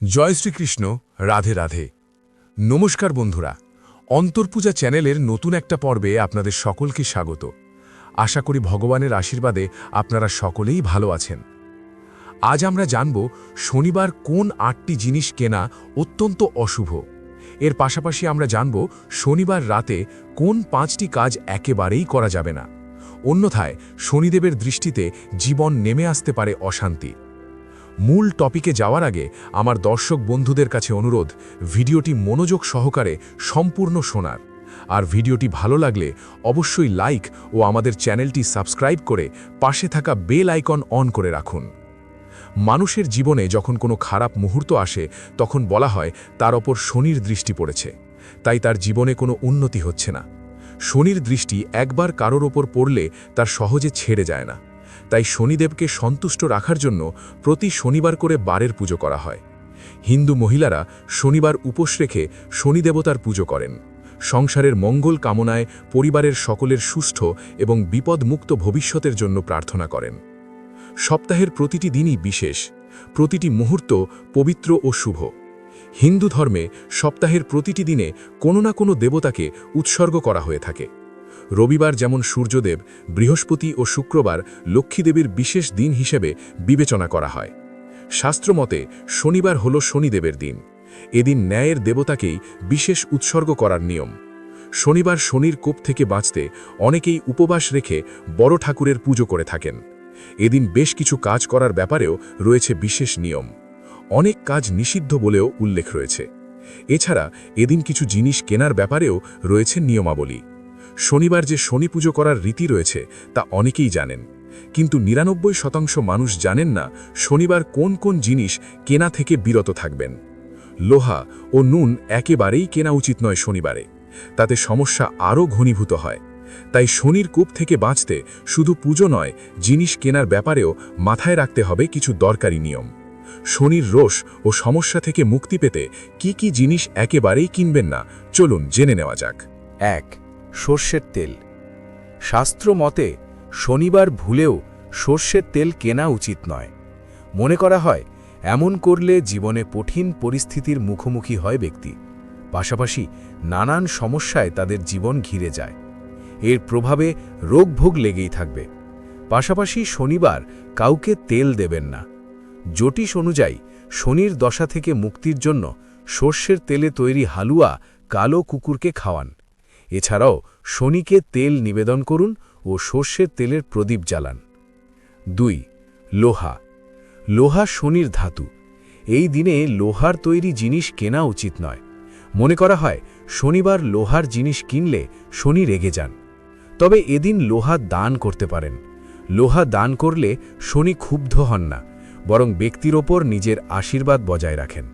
জয় শ্রীকৃষ্ণ, রাধে রাধে। নমস্কার বন্ধুরা অন্তর্পূজা চ্যানেলের নতুন একটা পর্বে আপনাদের সকলকে স্বাগত। আশা করি ভগবানের আশীর্বাদে আপনারা সকলেই ভালো আছেন। আজ আমরা জানব শনিবার কোন আটটি জিনিস কেনা অত্যন্ত অশুভ। এর পাশাপাশি আমরা জানব শনিবার রাতে কোন পাঁচটি কাজ একেবারেই করা যাবে না। অন্যথায় শনিদেবের দৃষ্টিতে জীবন নেমে আসতে পারে অশান্তি। মূল টপিকে যাওয়ার আগে আমার দর্শক বন্ধুদের কাছে অনুরোধ, ভিডিওটি মনোযোগ সহকারে সম্পূর্ণ শোনার। আর ভিডিওটি ভালো লাগলে অবশ্যই লাইক ও আমাদের চ্যানেলটি সাবস্ক্রাইব করে পাশে থাকা বেল আইকন অন করে রাখুন। মানুষের জীবনে যখন কোনো খারাপ মুহূর্ত আসে, তখন বলা হয় তার ওপর শনির দৃষ্টি পড়েছে। তাই তার জীবনে কোনো উন্নতি হচ্ছে না। শনির দৃষ্টি একবার কারোর ওপর পড়লে তার সহজে ছেড়ে যায় না। তাই শনিদেবকে সন্তুষ্ট রাখার জন্য প্রতি শনিবার করে বারের পুজো করা হয়। হিন্দু মহিলারা শনিবার উপোস রেখে শনিদেবতার পুজো করেন। সংসারের মঙ্গল কামনায় পরিবারের সকলের সুস্থ এবং বিপদমুক্ত ভবিষ্যতের জন্য প্রার্থনা করেন। সপ্তাহের প্রতিটি দিনই বিশেষ, প্রতিটি মুহূর্ত পবিত্র ও শুভ। হিন্দু ধর্মে সপ্তাহের প্রতিটি দিনে কোনো না কোনো দেবতাকে উৎসর্গ করা হয়ে থাকে। রবিবার যেমন সূর্যদেব, বৃহস্পতি ও শুক্রবার লক্ষ্মীদেবীর বিশেষ দিন হিসেবে বিবেচনা করা হয়। শাস্ত্রমতে শনিবার হল শনিদেবের দিন। এদিন ন্যায়ের দেবতাকেই বিশেষ উৎসর্গ করার নিয়ম। শনিবার শনির কোপ থেকে বাঁচতে অনেকেই উপবাস রেখে বড় ঠাকুরের পুজো করে থাকেন। এদিন বেশ কিছু কাজ করার ব্যাপারেও রয়েছে বিশেষ নিয়ম। অনেক কাজ নিষিদ্ধ বলেও উল্লেখ রয়েছে। এছাড়া এদিন কিছু জিনিস কেনার ব্যাপারেও রয়েছে নিয়মাবলী। শনিবার যে শনি পুজো করার রীতি রয়েছে, তা অনেকেই জানেন। কিন্তু নিরানব্বই শতাংশ মানুষ জানেন না শনিবার কোন কোন জিনিস কেনা থেকে বিরত থাকবেন। লোহা ও নুন একেবারেই কেনা উচিত নয় শনিবারে। তাতে সমস্যা আরও ঘনীভূত হয়। তাই শনির কূপ থেকে বাঁচতে শুধু পুজো নয়, জিনিস কেনার ব্যাপারেও মাথায় রাখতে হবে কিছু দরকারি নিয়ম। শনির রোষ ও সমস্যা থেকে মুক্তি পেতে কি কি জিনিস একেবারেই কিনবেন না, চলুন জেনে নেওয়া যাক। এক সর্ষের তেল। শাস্ত্র মতে শনিবার ভুলেও সর্ষের তেল কেনা উচিত নয়। মনে করা হয়, এমন করলে জীবনে কঠিন পরিস্থিতির মুখোমুখি হয় ব্যক্তি। পাশাপাশি নানান সমস্যায় তাদের জীবন ঘিরে যায়। এর প্রভাবে রোগভোগ লেগেই থাকবে। পাশাপাশি শনিবার কাউকে তেল দেবেন না। জ্যোতিষ অনুযায়ী, শনির দশা থেকে মুক্তির জন্য সর্ষের তেলে তৈরি হালুয়া কালো কুকুরকে খাওয়ান। এছাড়াও শনিকে তেল নিবেদন করুন ও সর্ষের তেলের প্রদীপ জ্বালান। দুই, লোহা। লোহা শনির ধাতু। এই দিনে লোহার তৈরি জিনিস কেনা উচিত নয়। মনে করা হয়, শনিবার লোহার জিনিস কিনলে শনি রেগে যান। তবে এদিন লোহা দান করতে পারেন। লোহা দান করলে শনি ক্ষুব্ধ হন না, বরং ব্যক্তির ওপর নিজের আশীর্বাদ বজায় রাখেন।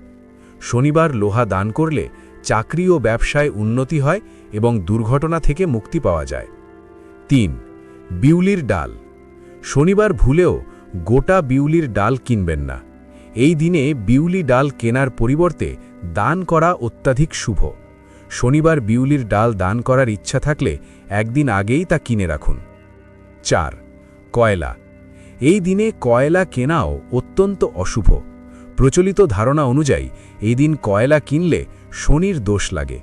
শনিবার লোহা দান করলে চাকরি ও ব্যবসায় উন্নতি হয় এবং দুর্ঘটনা থেকে মুক্তি পাওয়া যায়। তিন, বিউলির ডাল। শনিবার ভুলেও গোটা বিউলির ডাল কিনবেন না। এই দিনে বিউলি ডাল কেনার পরিবর্তে দান করা অত্যাধিক শুভ। শনিবার বিউলির ডাল দান করার ইচ্ছা থাকলে একদিন আগেই তা কিনে রাখুন। চার, কয়লা। এই দিনে কয়লা কেনাও অত্যন্ত অশুভ। প্রচলিত ধারণা অনুযায়ী, এই দিন কয়লা কিনলে শনির দোষ লাগে।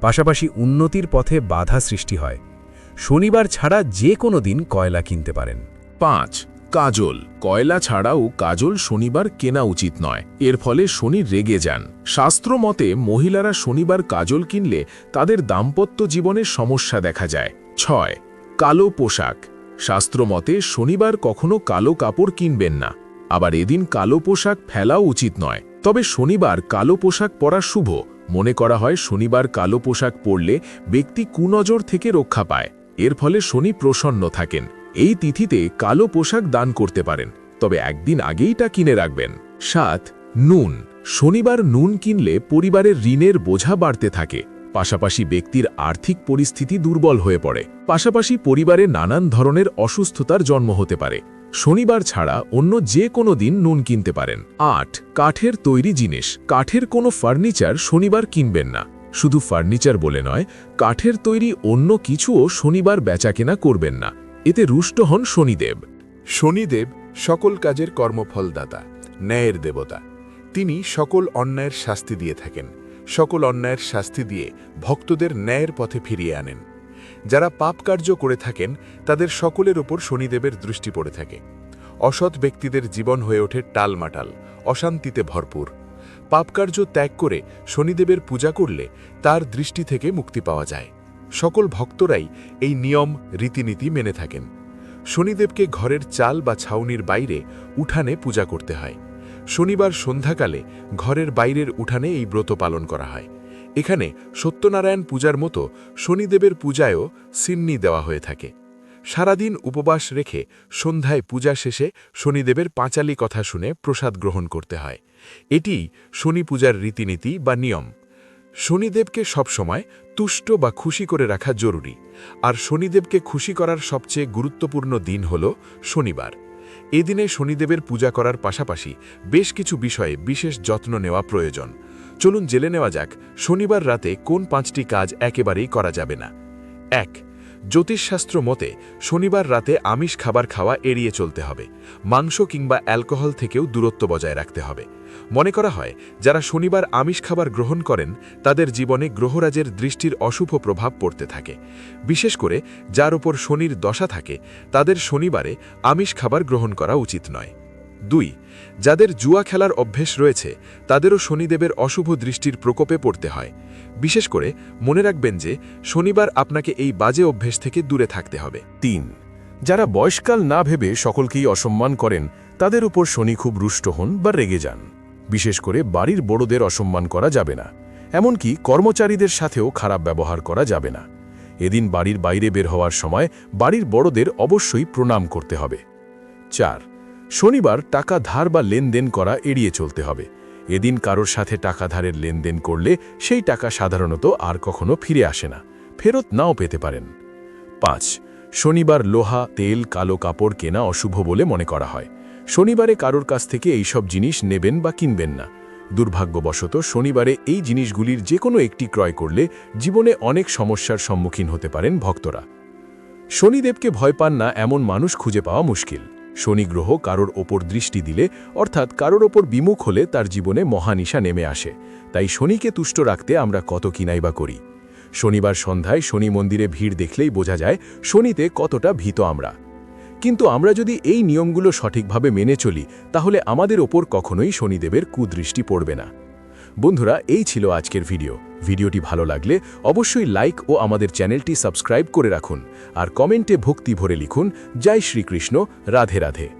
পাশাপাশি উন্নতির পথে বাধা সৃষ্টি হয়। শনিবার ছাড়া যে কোনো দিন কয়লা কিনতে পারেন। পাঁচ, কাজল। কয়লা ছাড়াও কাজল শনিবার কেনা উচিত নয়। এর ফলে শনি রেগে যান। শাস্ত্র মতে, মহিলারা শনিবার কাজল কিনলে তাদের দাম্পত্য জীবনে সমস্যা দেখা যায়। ছয়, কালো পোশাক। শাস্ত্র মতে, শনিবার কখনো কালো কাপড় কিনবেন না। আবার এদিন কালো পোশাক ফেলাও উচিত নয়। তবে শনিবার কালো পোশাক পরা শুভ। মনে করা হয় শনিবার কালো পোশাক পরলে ব্যক্তি কুনজর থেকে রক্ষা পায়। এর ফলে শনি প্রসন্ন থাকেন। এই তিথিতে কালো পোশাক দান করতে পারেন। তবে একদিন আগেই তা কিনে রাখবেন। সাত, নুন। শনিবার নুন কিনলে পরিবারের ঋণের বোঝা বাড়তে থাকে। পাশাপাশি ব্যক্তির আর্থিক পরিস্থিতি দুর্বল হয়ে পড়ে। পাশাপাশি পরিবারে নানান ধরনের অসুস্থতার জন্ম হতে পারে। শনিবার ছাড়া অন্য যে কোনো দিন নুন কিনতে পারেন। আট, কাঠের তৈরি জিনিস। কাঠের কোনো ফার্নিচার শনিবার কিনবেন না। শুধু ফার্নিচার বলে নয়, কাঠের তৈরি অন্য কিছুও শনিবার বেচাকেনা করবেন না। এতে রুষ্ট হন শনিদেব। শনিদেব সকল কাজের কর্মফলদাতা, ন্যায়ের দেবতা। তিনি সকল অন্যায়ের শাস্তি দিয়ে থাকেন। সকল অন্যায়ের শাস্তি দিয়ে ভক্তদের ন্যায়ের পথে ফিরিয়ে আনেন। যারা পাপ কার্য করে থাকেন, তাদের সকলের ওপর শনিদেবের দৃষ্টি পড়ে থাকে। অসৎ ব্যক্তিদের জীবন হয়ে ওঠে টালমাটাল, অশান্তিতে ভরপুর। পাপকার্য ত্যাগ করে শনিদেবের পূজা করলে তার দৃষ্টি থেকে মুক্তি পাওয়া যায়। সকল ভক্তরাই এই নিয়ম, রীতিনীতি মেনে থাকেন। শনিদেবকে ঘরের চাল বা ছাউনির বাইরে উঠানে পূজা করতে হয়। শনিবার সন্ধ্যাকালে ঘরের বাইরের উঠানে এই ব্রত পালন করা হয়। এখানে সত্যনারায়ণ পূজার মতো শনিদেবের পূজায়ও সিন্নি দেওয়া হয়ে থাকে। সারাদিন উপবাস রেখে সন্ধ্যায় পূজা শেষে শনিদেবের পাঁচালি কথা শুনে প্রসাদ গ্রহণ করতে হয়। এটি শনি পূজার রীতিনীতি বা নিয়ম। শনিদেবকে সবসময় তুষ্ট বা খুশি করে রাখা জরুরি। আর শনিদেবকে খুশি করার সবচেয়ে গুরুত্বপূর্ণ দিন হল শনিবার। এদিনে শনিদেবের পূজা করার পাশাপাশি বেশ কিছু বিষয়ে বিশেষ যত্ন নেওয়া প্রয়োজন। চলুন জেলে নেওয়া যাক, শনিবার রাতে কোন পাঁচটি কাজ একেবারেই করা যাবে না। এক, জ্যোতিষশাস্ত্র মতে, শনিবার রাতে আমিষ খাবার খাওয়া এড়িয়ে চলতে হবে। মাংস কিংবা অ্যালকোহল থেকেও দূরত্ব বজায় রাখতে হবে। মনে করা হয়, যারা শনিবার আমিষ খাবার গ্রহণ করেন, তাদের জীবনে গ্রহরাজের দৃষ্টির অশুভ প্রভাব পড়তে থাকে। বিশেষ করে, যার ওপর শনির দশা থাকে, তাদের শনিবারে আমিষ খাবার গ্রহণ করা উচিত নয়। দুই, যাদের জুয়া খেলার অভ্যেস রয়েছে, তাদেরও শনিদেবের অশুভ দৃষ্টির প্রকোপে পড়তে হয়। বিশেষ করে মনে রাখবেন যে, শনিবার আপনাকে এই বাজে অভ্যেস থেকে দূরে থাকতে হবে। তিন, যারা বয়সকাল না ভেবে সকলকেই অসম্মান করেন, তাদের উপর শনি খুব রুষ্ট হন বা রেগে যান। বিশেষ করে বাড়ির বড়দের অসম্মান করা যাবে না। এমনকি কর্মচারীদের সাথেও খারাপ ব্যবহার করা যাবে না। এদিন বাড়ির বাইরে বের হওয়ার সময় বাড়ির বড়দের অবশ্যই প্রণাম করতে হবে। চার শনিবার টাকা ধার বা লেনদেন করা এড়িয়ে চলতে হবে। এদিন কারোর সাথে টাকা ধারের লেনদেন করলে সেই টাকা সাধারণত আর কখনো ফিরে আসে না, ফেরত নাও পেতে পারেন। পাঁচ, শনিবার লোহা, তেল, কালো কাপড় কেনা অশুভ বলে মনে করা হয়। শনিবারে কারোর কাছ থেকে এইসব জিনিস নেবেন বা কিনবেন না। দুর্ভাগ্যবশত শনিবারে এই জিনিসগুলির যে কোনো একটি ক্রয় করলে জীবনে অনেক সমস্যার সম্মুখীন হতে পারেন ভক্তরা। শনিদেবকে ভয় পান না এমন মানুষ খুঁজে পাওয়া মুশকিল। শনি গ্রহ কারোর ওপর দৃষ্টি দিলে, অর্থাৎ কারোর ওপর বিমুখ হলে তার জীবনে মহানিশা নেমে আসে। তাই শনিকে তুষ্ট রাখতে আমরা কত কিনাই বা করি। শনিবার সন্ধ্যায় শনি মন্দিরে ভিড় দেখলেই বোঝা যায়, শনিতে কতটা ভীত আমরা। কিন্তু আমরা যদি এই নিয়মগুলো সঠিকভাবে মেনে চলি, তাহলে আমাদের ওপর কখনোই শনিদেবের কুদৃষ্টি পড়বে না। বন্ধুরা, এই ছিল আজকের ভিডিও। ভিডিওটি ভালো লাগলে অবশ্যই লাইক ও আমাদের চ্যানেলটি সাবস্ক্রাইব করে রাখুন। আর কমেন্টে ভক্তি ভরে লিখুন, জয় শ্রীকৃষ্ণ, রাধে রাধে।